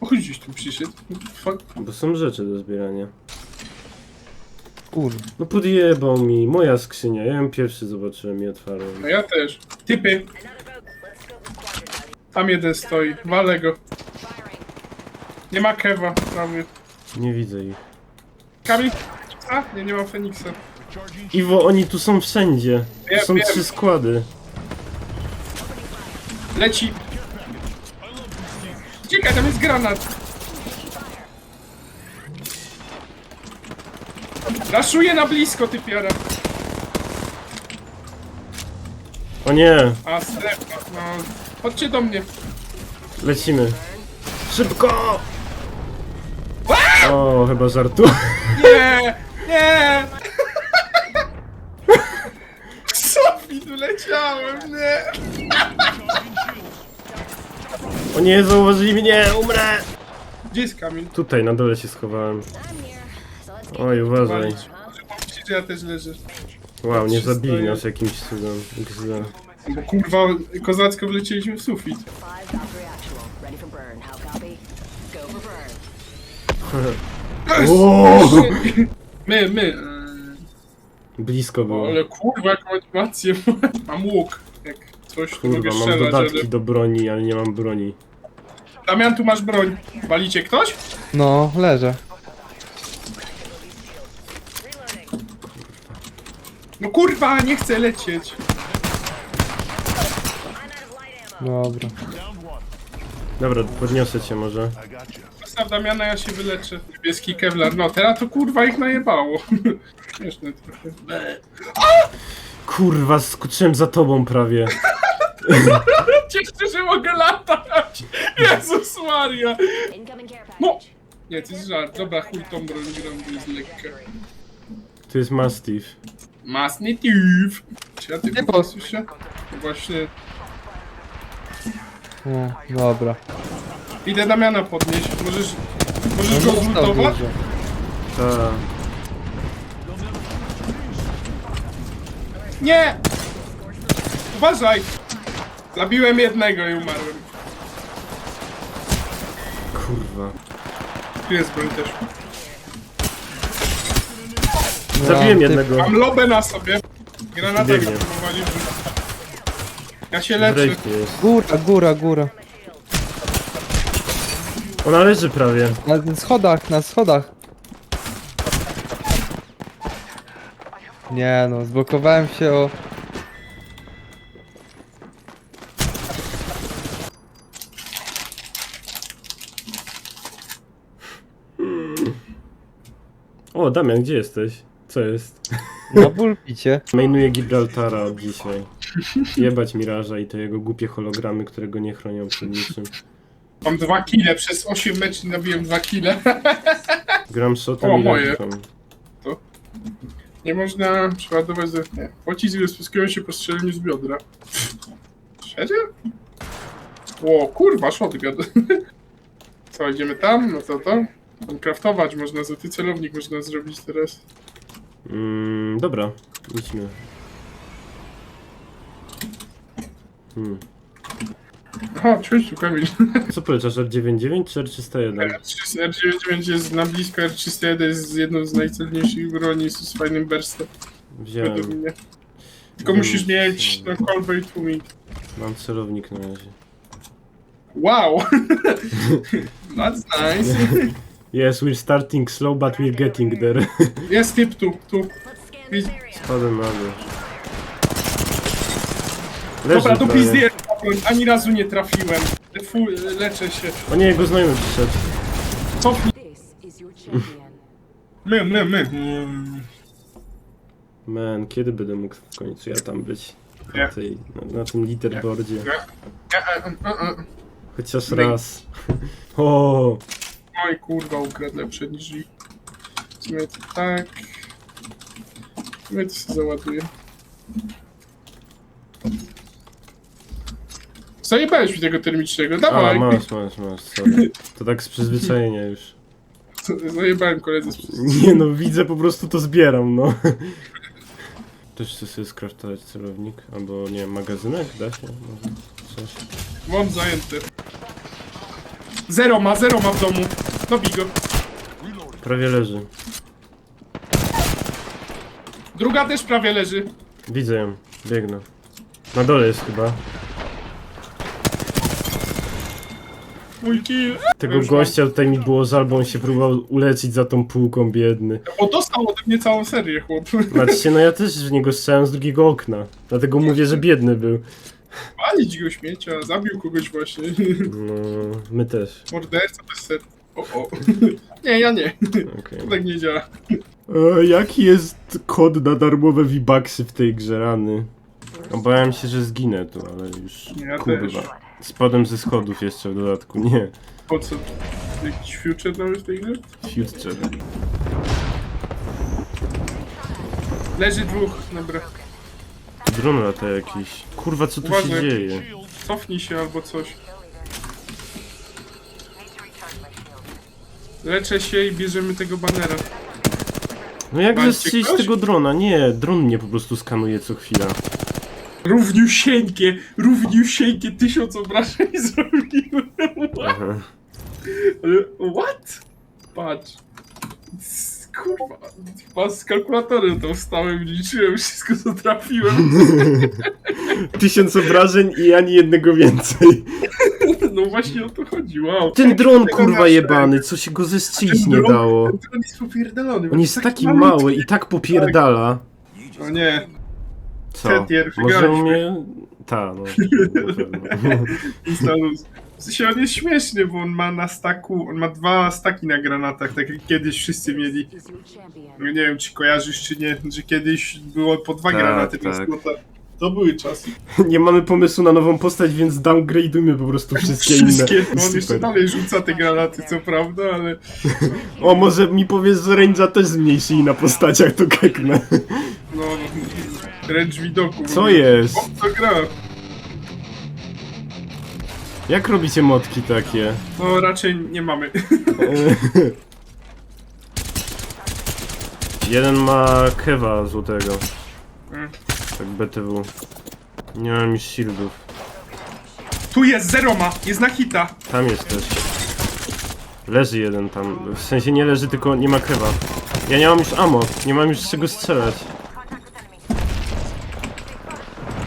Chodź gdzieś tu przyszedł. Fuck. Bo są rzeczy do zbierania. Kurwa. No podjebał mi, moja skrzynia, ja ją pierwszy zobaczyłem i otwarłem. No ja też. Typy. Tam jeden stoi. Walę go. Nie ma kewa prawie. Nie widzę ich. Kamil? A? Nie, nie mam Feniksa. Iwo, oni tu są wszędzie. Tu są wiem. trzy składy. Leci. Czekaj, tam jest granat. Raszuję na blisko, ty piara. O nie, A. No. Chodźcie do mnie. lecimy. Szybko! O, chyba żartu. Nie! Nie! Sofi, tu leciałem, nie! O nie, zauważyli mnie, umrę! Gdzie jest Kamil? Tutaj, na dole się schowałem. Oj, uważaj. Walić. Myślicie, że ja też leżę. Wow, nie zabili nas jakimś cudem. XD. Bo kurwa, kozacko wlecieliśmy w sufit. five Valkyrie actual. Ready for burn. How copy? Go for burn. O! My, my. Eee, Blisko było. Ale kurwa, jaką animację Mam łuk. Coś, mogę Kurwa, mam strzelać, dodatki do broni, ale nie mam broni. Damian, tu masz broń. Walicie ktoś? No, leżę. No kurwa, nie chcę lecieć. Dobra. Dobra, podniosę cię może. Postaw Damiana, ja się wyleczę. Niebieski Kevlar. No, teraz to kurwa ich najebało. Śmieszne trochę. Kurwa, skoczyłem za tobą prawie. Cieszę, że mogę latać! Jezus Maria! No! Nie, to jest żart. Dobra, chuj tą broń gram, to jest lekka. Tu jest Mastiff. Masny tyw! Czy ja ty Nie nie po- słyszę? No Właśnie. O, dobra. Idę Damiana podnieść. Możesz... Możesz No, go został zlutować? dużo. Ta. Nie! Uważaj! Zabiłem jednego i umarłem. Kurwa. Tu jest broń też. Zabiłem jednego. Mam lobę na sobie. Granatę Biegnie. próbowali. Ja się leczę. Jest. Góra, góra, góra. Ona leży prawie. Na schodach, na schodach. Nie no, zblokowałem się o... O, Damian, gdzie jesteś? Co jest? na pulpicie. Mainuję Gibraltara od dzisiaj. Jebać Miraża i te jego głupie hologramy, które go nie chronią przed niczym. Mam dwa kile. Przez 8 meczów nabiłem dwa kile. Gram shotem O, i moje. ręką. Nie można przeładować ze... Nie. Pocisk rozpyskują się po strzeleniu z biodra. Serio? O, kurwa, shotgun. Co, idziemy tam? No to to? Tam craftować można, złoty celownik można zrobić teraz. Mm, dobra, idźmy. Hmm. Aha, cześć, tu Kamil. Co polecasz, R99 czy R301? R99 jest na blisko, R301 jest jedną z najcelniejszych broni z fajnym burstem, według Wziąłem. mnie. Tylko Wziąłem musisz mieć no, kolbę i tłumik. Mam celownik na razie. Wow! That's nice. Yes, we're starting slow, but we're getting there. Jest typ tu, tu. Let's scan Wi- this area. Spadłem na dół. Leży Dobra, do prawie. pizdy ani razu nie trafiłem. Fu, leczę się. O nie, jego znajomy przyszedł. Cofnij. This is your champion. My, my, my. Man, kiedy będę mógł w końcu ja tam być? Nie. Na, tej, na, na tym leaderboardzie. E, e, e, e. Chociaż raz. O, Oj kurwa, ukradł lepsze niż i. W sumie to tak. W sumie to się załaduje. Zajebałeś mi tego termicznego, A, dawaj! masz, masz, masz, sorry. To tak z przyzwyczajenia już. Zajebałem koledze z Nie no, widzę, po prostu to zbieram, no. Też chcę sobie skraftować celownik, albo nie wiem, magazynek, da się? Może coś. Mam zajęty. Zero ma, zero ma w domu. Dobij go. Prawie leży. Druga też prawie leży. Widzę ją. Biegnę. Na dole jest chyba. Mój kill. Tego Już gościa tutaj mi było żal, bo on się próbował uleczyć za tą półką, biedny. O, dostał ode mnie całą serię, chłop. Patrzcie, no ja też w niego strzelałem z drugiego okna. Dlatego mówię, że biedny był. Palić go śmiecia, zabił kogoś właśnie. No, my też. Morderca bez ser. O, o. Nie, ja nie. Okej. To tak nie działa. E, jaki jest kod na darmowe V-Bucksy w tej grze, rany? Obawiam się, że zginę tu, ale już... Ja kurwa. też. Spadłem ze schodów jeszcze w dodatku, nie. Po co? Jakiś future nawet w tej grze? Future. Leży dwóch, dobra. Dron lata jakiś. Kurwa, co tu się Uważaj. dzieje? Cofnij się albo coś. Leczę się i bierzemy tego banera. No jak zestrzelić ktoś? tego drona? Nie, dron mnie po prostu skanuje co chwila. Równiusieńkie, równiusieńkie tysiąc obrażeń zrobiłem. Aha. Ale what? Patrz. C- Kurwa, chyba z kalkulatorem tam wstałem, liczyłem wszystko co trafiłem. Tysiąc obrażeń i ani jednego więcej. No właśnie o to chodzi, wow. Ten dron kurwa jebany, co się go zestrzelić Ten nie dało. Ten dron jest popierdolony. On jest taki mały i tak popierdala. O nie, Co? Może mnie... Ta, no. W sensie on jest śmieszny, bo on ma na staku, on ma dwa staki na granatach, tak jak kiedyś wszyscy mieli. No Nie wiem, czy kojarzysz, czy nie, że kiedyś było po dwa Tak, granaty na tak. slota. To były czasy. Nie mamy pomysłu na nową postać, więc downgrade'ujmy po prostu wszystkie, Wszystkie. inne. On jeszcze Super. dalej rzuca te granaty, co prawda, ale... O, może mi powiesz, że range'a też zmniejszyli na postaciach, to keknę. No, wręcz widoku. Co jest? O, to gra. Jak robicie motki takie? No, raczej nie mamy. Jeden ma kewa złotego. Tak BTW. Nie mam już shieldów. Tu jest, zero ma, jest na hita. Tam jest też. Leży jeden tam. W sensie nie leży, tylko nie ma kewa. Ja nie mam już ammo. Nie mam już z czego strzelać.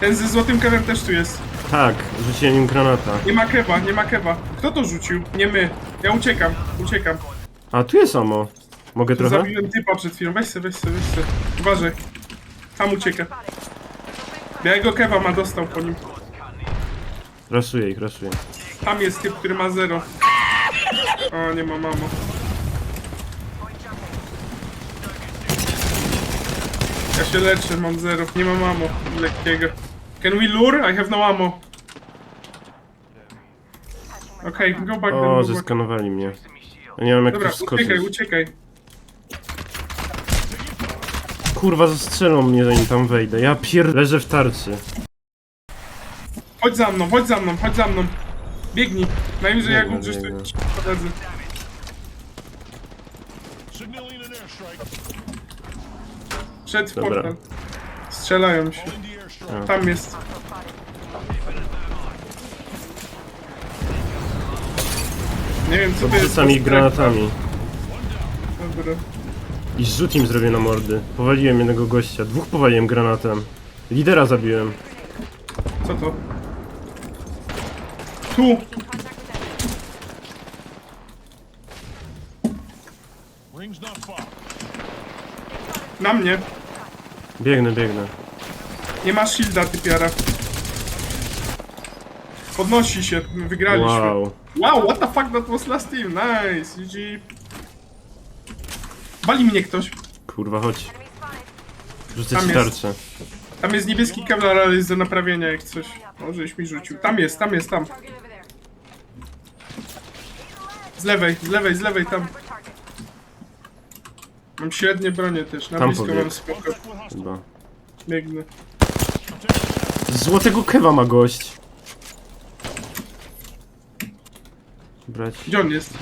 Ten ze złotym kewem też tu jest. Tak, rzuciłem im granata. Nie ma kewa, nie ma kewa. Kto to rzucił? Nie my. Ja uciekam, uciekam. A, tu jest ammo. Mogę trochę? Zabiłem typa przed chwilą. Weź se, weź se, weź se. Uważaj. Tam ucieka. Białego kewa ma, dostał po nim. Raszuję ich, raszuję. Tam jest typ, który ma zero. O, nie ma mamo. Ja się leczę, mam zero. Nie ma mamo. Lekkiego. Can we lure? I have no ammo. Okej, go back then, O, go back. zeskanowali mnie. Ja nie mam jak Dobra, tu uciekaj, uciekaj. Kurwa, zastrzelą mnie zanim tam wejdę. Ja pier... Leżę w tarczy. Chodź za mną, chodź za mną, chodź za mną. Biegnij. Najwyżej jak Biegnę, umrzesz, to biegnę. ci poradzę. Signaling an airstrike. Szedł w Dobra. portal. Strzelają się. Airstrike. Tam jest. Nie wiem co to jest. Podrzucam ich granatami. Dobra. I zrzut im zrobię na mordy. Powaliłem jednego gościa. Dwóch powaliłem granatem. Lidera zabiłem. Co to? Tu! Na mnie. Biegnę, biegnę. Nie ma shielda, typiara. Podnosi się. Wygraliśmy. Wow. Wow, what the fuck, that was last team. Nice, GG. Bali mnie ktoś. Kurwa, chodź. Rzucę Tam ci jest. tarczę. Tam jest niebieski kevlar, ale jest do naprawienia jak coś. Możeś mi rzucił. Tam jest, tam jest, tam. Z lewej, z lewej, z lewej, tam. Mam średnie bronie też, na Tam blisko pobiegł. mam spoko. Chyba. Biegnę. Złotego kewa ma gość. Brać. Gdzie on jest?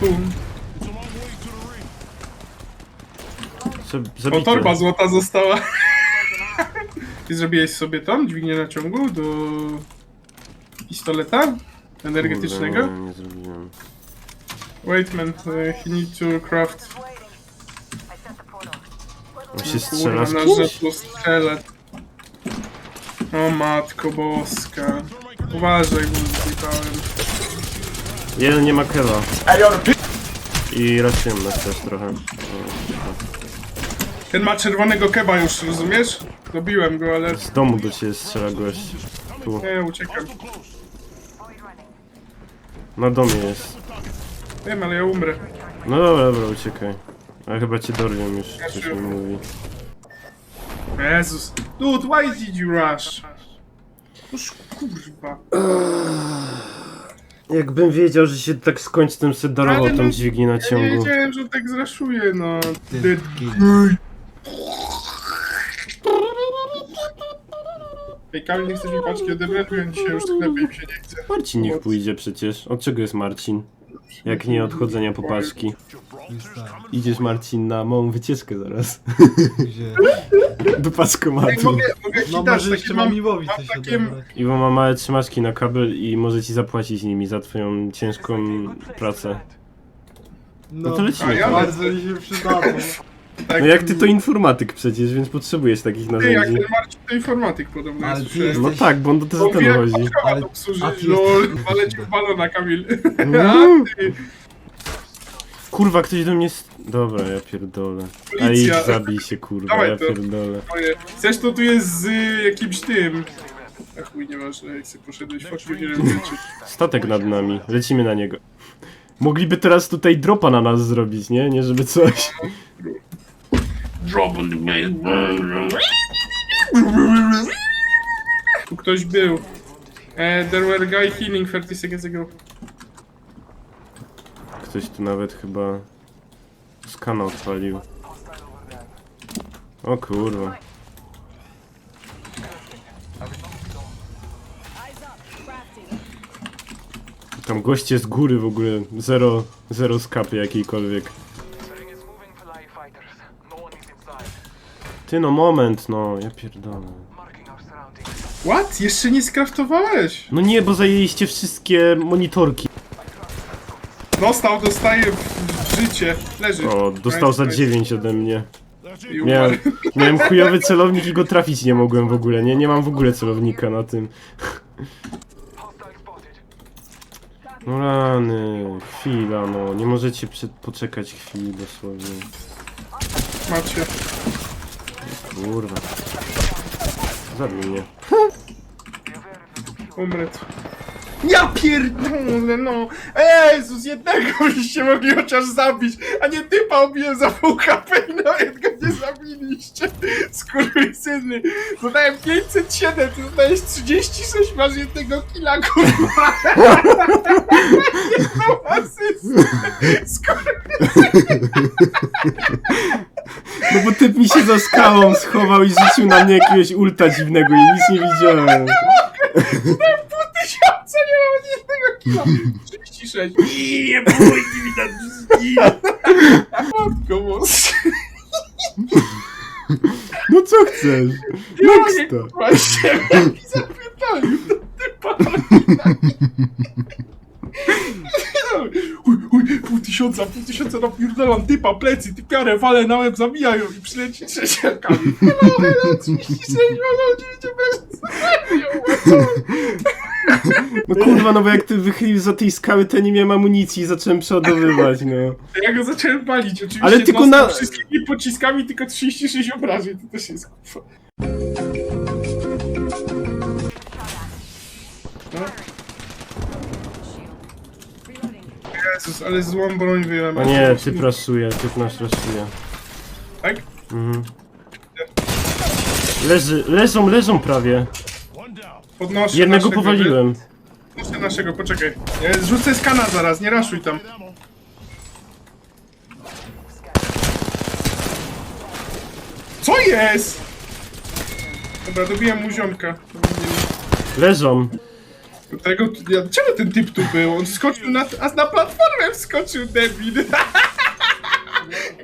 Tu. O, zabity. torba złota została. Ty zrobiłeś sobie tą dźwignię naciągu do pistoleta? energetycznego? Kurde, nie, nie zrobiłem. Wait man, uh, he need to craft... On się strzela z Kurwa, kimś? na rzecz strzelę. O matko boska. Uważaj, bo zjebałem. Jeden nie ma kewa. I rasujemy nas też trochę. Ten ma czerwonego keba już, rozumiesz? Dobiłem go, ale... Z domu do ciebie strzela gość. Tu. Nie, uciekam. Na domie jest. Wiem, ale ja umrę. No dobra, dobra, uciekaj. A chyba cię dorwią już, coś mi mówi. Jezus. Dude, why did you rush? Noż kurwa. Jakbym wiedział, że się tak skończy, tym sobie darował Ale tą no, dźwignię na Ja nie ciągu. wiedziałem, że tak zraszuje, no. Ty... Ej, Kamil, nie chcesz mi paczki odebrać? Bo ja dzisiaj już tak lepiej mi się nie chce. Marcin niech pójdzie przecież. Od czego jest Marcin? Jak nie od chodzenia po paczki. Idziesz Marcin na małą wycieczkę zaraz. Gdzie? Do Ej, paczkomatu. mogę, mogę ci No dać może takie jeszcze mam... Mam coś takie- odebrać. Iwo ma małe trzymaczki na kabel i może ci zapłacić nimi za twoją ciężką pracę. No, to lecimy. A ja Bardzo mi się przydadzą. Tak, No jak ty to informatyk przecież, więc potrzebujesz takich Ty, jak narzędzi. ten Marcin to informatyk podobno Ale jest. ty. No jesteś- tak, bo on do On wie, ten chodzi. Ale- obsłuży. a ty Lol, jesteś- walecił balona, Kamil. A No. ty, Kurwa, ktoś do mnie... s- Dobra, ja pierdolę. A idź Policja. zabij się, kurwa, Dawaj ja to. pierdolę. moje. Chcesz to tu jest z y, jakimś tym. A chuj, nieważne, jak sobie poszedłeś, fuck you, nie wiem czy... Statek nad nami, lecimy na niego. Mogliby teraz tutaj dropa na nas zrobić, nie? Nie żeby coś. Tu ktoś był. Eh, there were guy healing 30 seconds ago. Ktoś tu nawet chyba... Skana odpalił. O kurwa. Tam goście z góry w ogóle. Zero, zero skapy jakiejkolwiek. Ty no moment, no, ja pierdolę. What? Jeszcze nie skraftowałeś? No nie, bo zajęliście wszystkie monitorki. Dostał, dostaje w, w życie. Leży. O, dostał za Nice, 9 ode mnie. I. Miałem, miałem chujowy celownik i go trafić nie mogłem w ogóle, nie? Nie mam w ogóle celownika na tym. No rany, chwila no, nie możecie przed, poczekać chwili dosłownie. Macie. Kurwa. Zabij mnie. Umrę tu. Ja pierdolę, no! Jezus, jednego byście mogli chociaż zabić, a nie typa obiłem za pół HP i nawet go nie zabiliście. Skurwysyny. Zadałem 507, ty zadałeś 36, masz jednego killa, kurwa. Jedną asystę. Skurwysyny. No bo typ mi się za skałą schował i rzucił na mnie jakiegoś ulta dziwnego i nic nie widziałem. Pół tysiąca, nie mam ani jednego killa. 36. I nie i nie widać. Matko boska. No co chcesz? Nexta. Właśnie, jaki zapierdolił to typa. Pół tysiąca, pół tysiąca napierdolam typa, plecy, typiarę, walę na łeb, zabijają i przyleci trzeciakami. Hello, hello, 36, można oczywiście bez No kurwa, no bo jak ty wychylił za tej skały, to nie miałem amunicji i zacząłem przeładowywać, no. Ja go zacząłem palić, oczywiście Ale tylko na- wszystkimi pociskami, tylko 36 obrażeń, to też jest kurwa. Jezus, ale złą broń wyjąłem. O nie, typ raszuje, typ nasz raszuje. Tak? Mhm. Leży, leżą, leżą prawie. Podnoszę Jednego naszego, powaliłem. Podnoszę naszego, poczekaj. Ja Rzucę skana zaraz, nie raszuj tam. Co jest? Dobra, dobiłem mu ziomka. Leżą. Tego, ja, czemu ten typ tu był? On skoczył na, a na platformę wskoczył debil.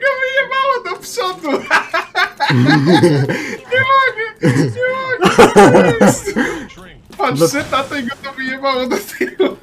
Go wyjebało do przodu. nie mogę, nie mogę. Train. Patrz, że na tego to wyjebało do tyłu.